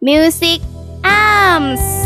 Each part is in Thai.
Music Arms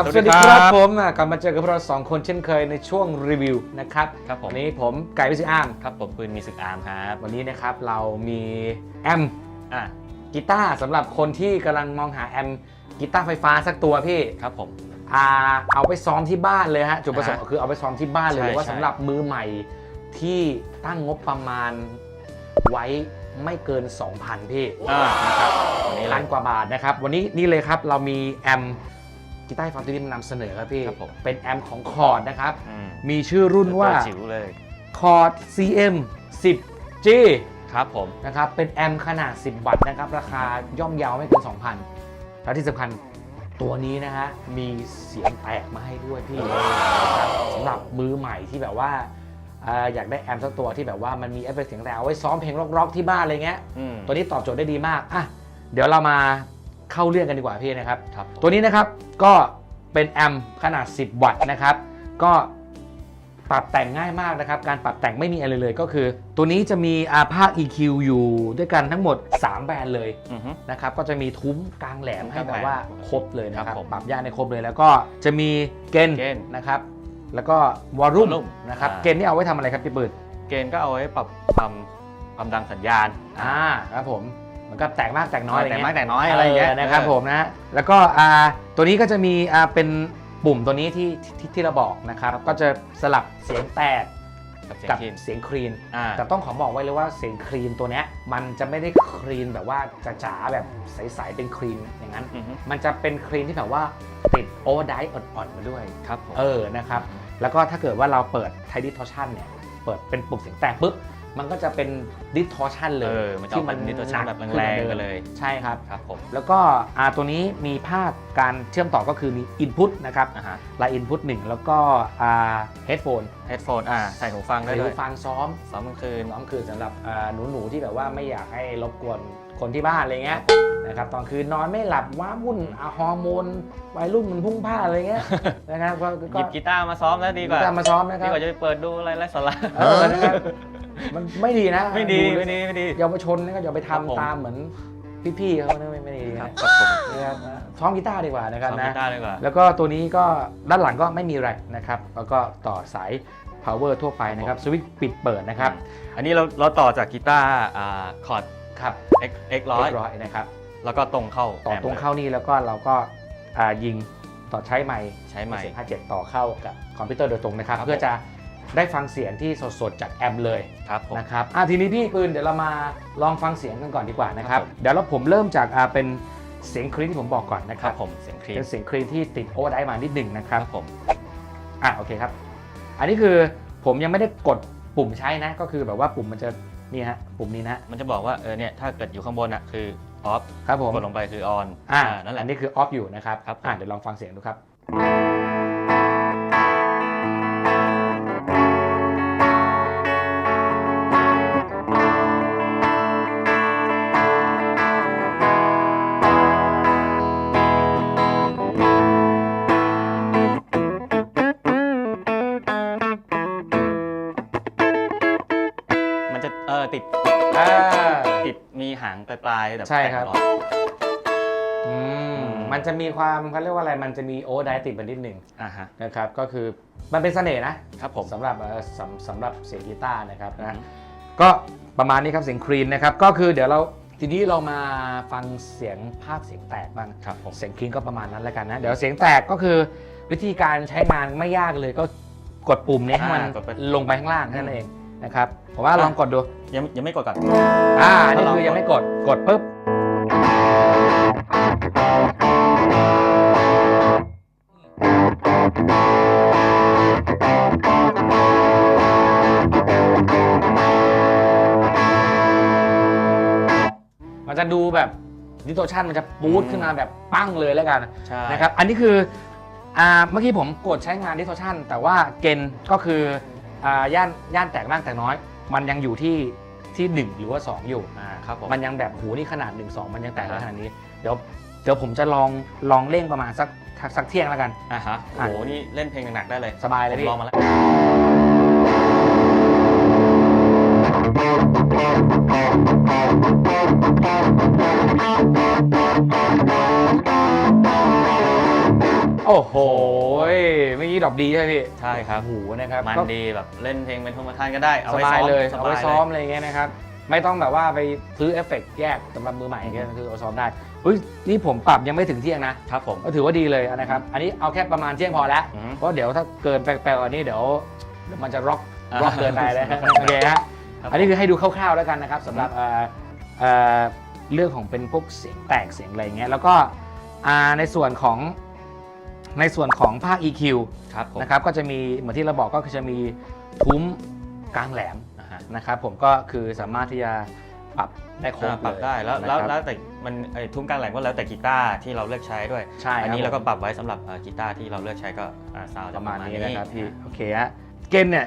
ครับสสวัวัสสดีดีคครัรับบผมอะกลับมาเจอกับพวกเราสองคนเช่นเคยในช่วงรีวิวนะครับครับผมวันนี้ผมไก่วิสิอาร์มครับผมปืนมีศึกอาร์มครับวันนี้นะครับเรามีแอมอะกีตาร์สำหรับคนที่กำลังมองหาแอมกีตาร์ไฟฟ้าสักตัวพี่ครับผมอ่าเอาไปซ้อมที่บ้านเลยฮะจุดประสงค์อ่าฮะคือเอาไปซ้อมที่บ้านเลยใช่หรือว่าใช่สำหรับมือใหม่ที่ตั้งงบประมาณไว้ไม่เกิน 2,000 พี่อ่านะครับวันนี้ล้าร้านนกว่าบาทนะครับ วันนี้นี่เลยครับเรามีแอม กีตาร์ไฟฟ้าตัวนี้มานำเสนอครับพี่ ครับผม เป็นแอมของคอร์ดนะครับ อืมมีชื่อรุ่นว่าตัวจิ๋วเลยคอร์ด CM 10G ครับผม นะครับ เป็นแอมขนาด 10 วัตต์นะครับ ราคาย่อมเยาวไม่เกิน 2,000 แล้วที่สำคัญตัวนี้นะฮะ มีเสียงแตกมาให้ด้วยพี่นะครับสำหรับมือใหม่ที่แบบว่าอ่าอยากได้แอมสักตัวที่แบบว่ามันมีเอฟเฟกต์เสียงแตกเอาไว้ซ้อมเพลงร็อกๆที่บ้านอะไรเงี้ย อืม ตัวนี้ตอบโจทย์ได้ดีมาก อะ เดี๋ยวเรามา เข้าเรื่องกันดีกว่าพี่นะครับ ครับตัวนี้นะครับก็เป็นแอมป์ขนาด 10 วัตต์นะครับ ก็ปรับแต่งง่ายมากนะครับ การปรับแต่งไม่มีอะไรเลยก็คือ ตัวนี้จะมีอาภาค EQ อยู่ด้วยกันทั้งหมด 3 แบรนด์เลยอือฮึ นะครับก็จะมีทุ้มกลางแหลมให้แบบว่าครบเลยนะคครัรับบผมปรับย่านในครบเลยแล้วก็จะมีเกนเกณฑ์นะครับแล้วก็วอลลุ่ม Volume นะครับอ่า เกนนี่เอาไว้ทำอะไรครับพี่ปืนเกณฑ์ก็เอาไว้ปรับความความดังสัญญาณ อ่าครับผม มันก็แตกมากแตกน้อยอะไรแต่เงี้ยมากแต่น้อยอะไรอย่างเงี้ยนะครับผมนะแล้วก็อ่าตัวนี้ก็จะมีอ่าเป็นปุ่มตัวนี้ที่ที่ที่เราบอกนะครับก็จะสลับเสียงแตกกับเสียงกับคลีนเสียงคลีน อ่า แต่ต้องขอบอกไว้เลยว่าเสียงคลีนตัวเนี้ยมันจะไม่ได้คลีนแบบว่าจ๋าๆแบบใสๆเป็นคลีนอย่างนั้น อือฮึ มันจะเป็นคลีนที่แบบว่าติดโอเวอร์ไดร์อ่อนๆมาด้วย ครับผม เออนะครับแล้วก็ถ้าเกิดว่าเราเปิดไทดิทอชันเนี่ยเปิดเป็นปุ่มเสียงแตกปุ๊บ มันก็จะเป็นดิทอชันเลเอยอมันจะออกเป็น distortion แบบแรงๆกันเลย ใช่ครับ ครับผมแล้วก็อ่าตัวนี้มีภาคการเชื่อมต่อก็คือมี Input นะครับอ่าฮะลาย Input 1 แล้วก็อ่า Headphone เฮดโฟนอ่าใส่หูฟังได้ใส่เลหูยฟังซ้อมซ้อมกลางคืน ซ้อมคือสำหรับอ่าหนูๆที่แบบว่าไม่อยากให้รบกวนคนที่บ้านอะไรเงี้ยนะครับตอนคืนนอนไม่หลับว้าวุ่นอะฮอร์โมนวัยรุ่นมันพุ่งพล่านอะไรเงี้ย นะครับก็หก็ยิบกีตาร์มาซ้อมแล้วดีกว่าจะมาซ้อมนะคดีรับกว่าจะไปเปิดดูอะไรไร้สาระ เออนะครับ มันไม่ดีนะไม่ดีดูไม่ดีไม่ดี เยาวชนนี่ก็อย่าไปครับผม ทำตามเหมือนพี่ๆเขานะไม่ไม่ดีครันะบครับผมนะครับซ้อมกีตาร์ดีกว่านะครับซ้อมนะกีตาร์ดีกว่า แล้วก็ตัวนี้ก็ด้านหลังก็ไม่มีอะไรนะครับ แล้วก็ต่อสาย power ทั่วไปนะครับ สวิตช์ปิดเปิดนะครับ อันนี้เราเราต่อจากกีตาร์อ่าคอร์ด ครับ X X ร้อยร้อยนะครับ แล้วก็ตรงเข้าต่อแมตรงลยเข้านี่แล้วก็เราก็อ่ายิงต่อใช้ไมค์ใช้ไมค์เสียง57 ต่อเข้ากับคอมพิวเตอร์โดยตรงนะครับ ครับเพื่อจะ ได้ฟังเสียงที่สดๆจากแอมป์เลยครับผม นะครับอะทีนี้พี่ปืนเดี๋ยวเรามาลองฟังเสียงกันก่อนดีกว่านะครับ ครับผม เดี๋ยวเราผมเริ่มจากอ่าเป็นเสียงคลีนที่ผมบอกก่อนนะคครัรับบผมเสียงคลีนเป็นเสียงคลีนที่ติดโอเวอร์ไดร์มานิดหนึ่งนะคครัรับ บผมอะโอเคครับ อันนี้คือผมยังไม่ได้กดปุ่มใช้นะก็คือแบบว่าปุ่มมันจะนี่ฮะปุ่มนี้นะมันจะบอกว่าเออเนี่ยถ้าเกิดอยู่ข้างบนอะคือออฟครับผมกดลงไปคือออนอ่านั่นแหละ อันนี้คือออฟอยู่นะครับครับผม อะเดี๋ยวลองฟังเสียงดูครับมันจะเอ ปปลายๆแบบใช่ครับ แตะตลอดอืมอืมมันจะมีความเขาเรียกว่าอะไรมันจะมีโอเวอร์ไดติดไปนิดหนึ่งอ่าฮะ นะครับ ก็คือมันเป็นเสน่ห์นะครับผม สำหรับเอ่อสำสำหรับเสียงกีตาร์นะครับอือนะฮึก็ประมาณนี้ครับเสียงคลีนนะครับ ก็คือเดี๋ยวเราทีนี้เรามาฟังเสียงภาคเสียงแตกบ้าง ครับผม เสียงคลีนก็ประมาณนั้นแล้วกันนะ เดี๋ยวเสียงแตกก็คือวิธีการใช้งานไม่ยากเลยก็กดปุ่มนี้ให้มันอ่ากดไปลงไปข้างล่างนั่นเอง นะครับผมว่าลองกดดูยังยังไม่กดก่อนอ่านี่ถ้าลองคือยังไม่กดกดปุ๊บมันจะดูแบบดิโทชันมันจะบูตขึ้นมาแบบปั้งเลยแล้วกันใช่นะครับ อันนี้คืออ่าเมื่อกี้ผมกดใช้งาน distortion แต่ว่าเกณฑ์ก็คือ อ่าย่านย่านแตกมากแต่น้อย มันยังอยู่ที่ที่ 1 หรือว่า 2 อยู่ อ่าครับผม มันยังแบบหูนี่ขนาด 1 2 มันยังแตกได้อ่าฮะขนาดนี้ เดี๋ยวเดี๋ยวผมจะลองลองเร่งประมาณสักสักสักเที่ยงแล้วกัน อ่าฮะโอ้โห นี่เล่นเพลงหนักๆได้เลยสบายเลยผมพี่ ลองมาแล้ว โอ้โหเมื่อกี้ดอกดีใช่ไหมพี่ใช่ครับหูนะครับมันก็ดีแบบเล่นเพลงเป็นธรรมทานก็ได้เอาสไว้บาซ้ยอมเลยสเอาบาไว้ยซ้อมเลยอะไรอย่างเงี้ยนะครับไม่ต้องแบบว่าไปซื้อเอฟเฟกต์แยกสำหรับมือใหม่อย่างเงี้ยคือเอาซ้อมได้เฮ้ยนี่ผมปรับยังไม่ถึงเที่ยงนะครับผมก็ถือว่าดีเลยนะครับอันนี้เอาแค่ประมาณเที่ยงพอแล้วอือฮึเพราะเดี๋ยวถ้าเกินแปลกๆกว่านี้เดี๋ยวเดี๋ยวมันจะร็อกอ่าร็อกเกินไปเลยโอเคฮะครับอันนี้คือให้ดูคร่าวๆแล้วกันนะครับสำหรับเอ่อเอ่อเรื่องของเป็นพวกเสียงแตกเสียงอะไรอย่างเงี้ยแล้วก็อ่าในส่วนของ ในส่วนของภาค EQ ครับผมนะครับก็จะมีเหมือนที่เราบอกก็คือจะมีทุ้มกลางแหลมอ่าฮะนะครับผมก็คือสามารถที่จะปรับได้ครบอ่าปรับเลยได้แล้วแล้วนะครับแล้วแต่มันไอ้ทุ่มกลางแหลมก็แล้วแต่กีตาร์ที่เราเลือกใช้ด้วย ใช่อันครับนี้เราก็ผมปรับไว้สำหรับเอ่อกีตาร์ที่เราเลือกใช้ก็ซาวประมาณนี้นะครับพี่โอเคฮะเกณฑ์เนี่ย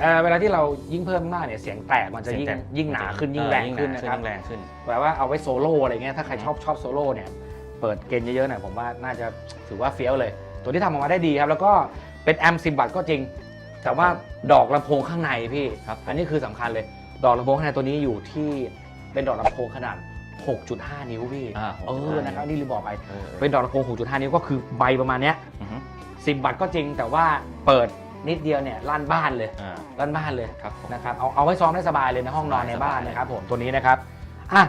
เอ่อเวลาที่เรายิ่งเพิ่มมากเนี่ยเสียงแตกมันจะยิ่งยิ่งหนาขึ้นยิ่งแรงขึ้นนะครับยิ่งแรงขึ้นแปลว่าเอาไว้โซโล่อะไรเงี้ยถ้าใครอืมชอบชอบโซโล่เนี่ยเปิดเกณฑ์เยอะๆหน่อยผมว่าน่าจะถือว่าเฟี้ยวเลย ตัวที่ทำออกมาได้ดีครับ แล้วก็เป็นแอมป์10วัตต์ก็จริง แต่ว่าดอกลำโพงข้างในพี่ครับอันนี้คือสำคัญเลย ดอกลำโพงข้างในตัวนี้อยู่ที่เป็นดอกลำโพงขนาด 6.5 นิ้วพี่อ่าเออนะครับนี่ลืมบอกไป เออเป็นดอกลำโพง 6.5 นิ้วก็คือใบประมาณเนี้ยอือฮึ10วัตต์ก็จริง แต่ว่าเปิดนิดเดียวเนี่ยลั่นบ้านเลยอ่าลั่นบ้านเลย ครับผม นะครับเอาเอาไว้ซ้อมได้สบายเลยในห้องนอนสบายในบ้านสบายนะครับผมตัวนี้นะครับอะ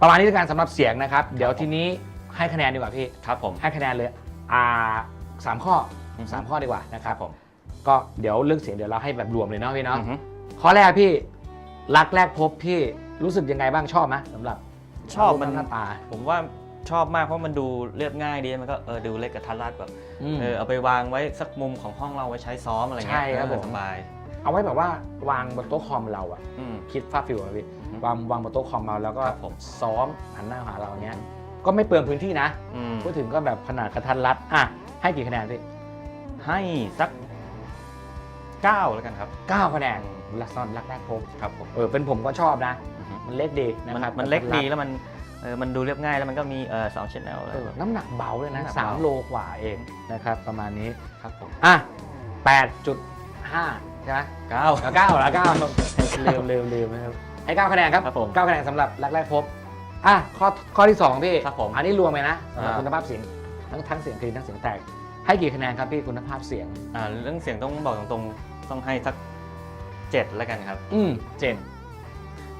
ประมาณนี้ด้วยกันสำหรับเสียงนะครับ เดี๋ยวผมทีนี้ให้คะแนนดีกว่าพี่ ครับผม ให้คะแนนเลยอ่า สามข้อ อือฮึสามข้อดีกว่านะครับผม ก็เดี๋ยวเรื่องเสียงเดี๋ยวเราให้แบบรวมเลยเนาะพี่เนาะอือฮึข้อแรกพี่รักแรกพบพี่รู้สึกยังไงบ้างชอบไหมสำหรับชอบรูปมัน หน้าตาผมว่าชอบมากเพราะมันดูเรียบง่ายดีมันก็เออดูเล็กกระทัดรัดแบบอืม เออเอาไปวางไว้สักมุมของห้องเราไว้ใช้ซ้อมอะไรเงี้ยใช่ครับเออผม สบายเอาไว้แบบว่าวางบนโต๊ะคอมเราอะอืม คิดฟ้าฟิวอะพี่อือฮึวางวางบนโต๊ะคอมเราแล้วก็ครับผม ซ้อมหันหน้าหาเราเนี้ย ก็ไม่เปลืองพื้นที่นะ อืมพูดถึงก็แบบขนาดกระทันรัดอะให้กี่คะแนนพี่ให้สักเก้าแล้วกันครับ9คะแนนลักซอนรักแรกพบครับผมเออเป็นผมก็ชอบนะ อือฮึมันเล็กดีนะมันครับมันเล็กดีระทัดรัแล้วมันเออมันดูเรียบง่ายแล้วมันก็มีเออสองชแนลเออน้ำหนักเบาเลยนะน้ำหนักสามเบาโลกว่าเองนะครับ ประมาณนี้ครับผมอะ8.5ใช่ไหม เก้าเก้าละเก้าลืมลืมลืมนะครับให้9คะแนนครับครับผม9คะแนนสำหรับรักแรกพบ อะข้อข้อที่2พี่ครับผมอันนี้รวมไปนะสำหรับอ่า คุณภาพเสียงทั้งทั้งเสียงคลีนทั้งเสียงแตก ให้กี่คะแนนครับพี่คุณภาพเสียง อ่าเรื่องเสียงต้องบอกตรงๆ ต้องให้สักเจ็ดแล้วกันครับ อืมเจน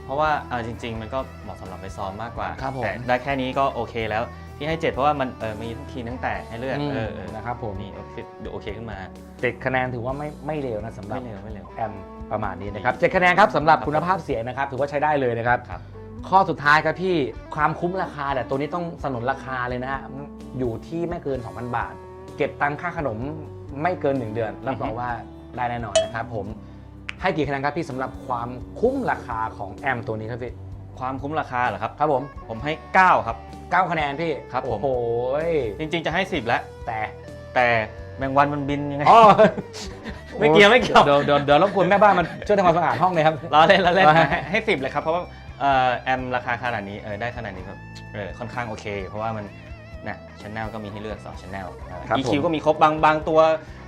เพราะว่าอ่าจริง ๆ มันก็เหมาะสำหรับไปซ้อมมากกว่าครับผม แต่ได้แค่นี้ก็โอเคแล้วที่ให้เจ็ดเพราะว่ามันเออมีทั้งคีย์ทั้งแต่ให้เลือกอืมเออเออนะครับผมนี่โอเคดูโอเคขึ้นมาเจ็ดคะแนนถือว่าไม่ไม่เลวนะสำหรับ ไม่เร็วไม่เร็ว แอมประมาณนี้นะครับเจ็ดคะแนนครับสำหรับครับคุณภาพเสียงนะครับ ถือว่าใช้ได้เลยนะครับ ครับ ข้อสุดท้ายครับพี่ความคุ้มราคาแต่ตัวนี้ต้องสนุนราคาเลยนะฮะอยู่ที่ไม่เกิน 2,000 บาท เก็บตังค่าขนมไม่เกิน 1 เดือนรับรองว่าได้แน่นอนนะครับผมให้กี่คะแนนครับพี่สำหรับความคุ้มราคาของแอมตัวนี้ครับพี่ความคุ้มราคาเหรอครับ ครับผมผมให้เก้าครับ 9 คะแนนพี่ครับผม โอ้โหจริงๆจะให้สิบแล้ว แต่แต่แมงวันมันบินยังไง อ๋อไม่เกี่ยวไม่เกี่ยว เดี๋ยวเดี๋ยวเดี๋ยวรบกวนแม่บ้านมันช่วยทำความสะอาดห้องเลยครับ ล้อเล่นล้อเล่นอ่าฮะให้ให้สิบเลยครับ เพราะว่า เอ่อแอมราคาขนาดนี้เออได้ขนาดนี้ก็เออค่อนข้างโอเค เพราะว่ามันนะชแนลก็มีให้เลือก2ชแนล ครับ EQ ผม ก็มีครบบางบางตัว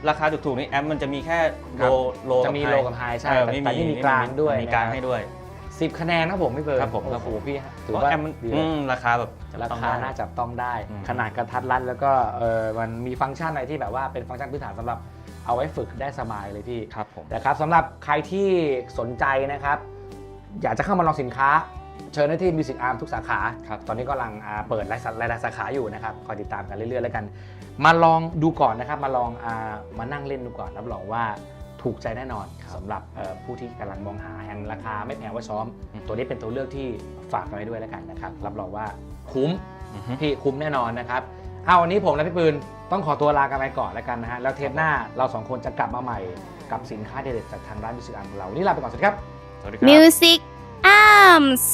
ราคาถูกๆนี่แอมมันจะมีแค่โลโลจะมีโลกับไฮใช่เออแต่ไม่แต่นี่มีกลางด้วยมีกลางนะครับให้ด้วย10คะแนนครับผมพี่เบิร์ดครับผม โอ้โหพี่ถือเพราะว่าแอมมันดีอืเลยมราคาแบบจับราต้องคาได้ น่าจับต้องได้ อืมขนาดกระทัดรัดแล้วก็เออมันมีฟังก์ชันอะไรที่แบบว่าเป็นฟังก์ชันพื้นฐานสำหรับเอาไว้ฝึกได้สบายเลยพี่ครับผม นะครับสำหรับใครที่สนใจนะครับ อยากจะเข้ามาลองสินค้า เชิญได้ที่ Music Arm ทุกสาขาครับตอนนี้กำลังอ่าเปิดรายสารายสาขาอยู่นะครับคอยติดตามกันเรื่อยๆแล้วกัน มาลองดูก่อนนะครับ มาลองอามานั่งเล่นดูก่อนรับรองว่าถูกใจแน่นอนสำหรับเอ่อผู้ที่กำลังมองหาแฮมราคาไม่แพงไว่าซ้อมอืมตัวนี้เป็นตัวเลือกที่ฝากกันไว้ด้วยแล้วกันนะครับรับรองว่าคุ้มอือฮึพี่คุ้มแน่นอนนะครับเอาวันนี้ผมและพี่ปืนต้องขอตัวลากันไปก่อนแล้วกันนะฮะแล้วเทปหน้าเราสองคนจะกลับมาใหม่กับสินค้าเด็ดๆจากทางร้านมิสซิอันของเราวันนี่ลาไปก่อนสวัสดีครับ สวัสดีครับ Music Arms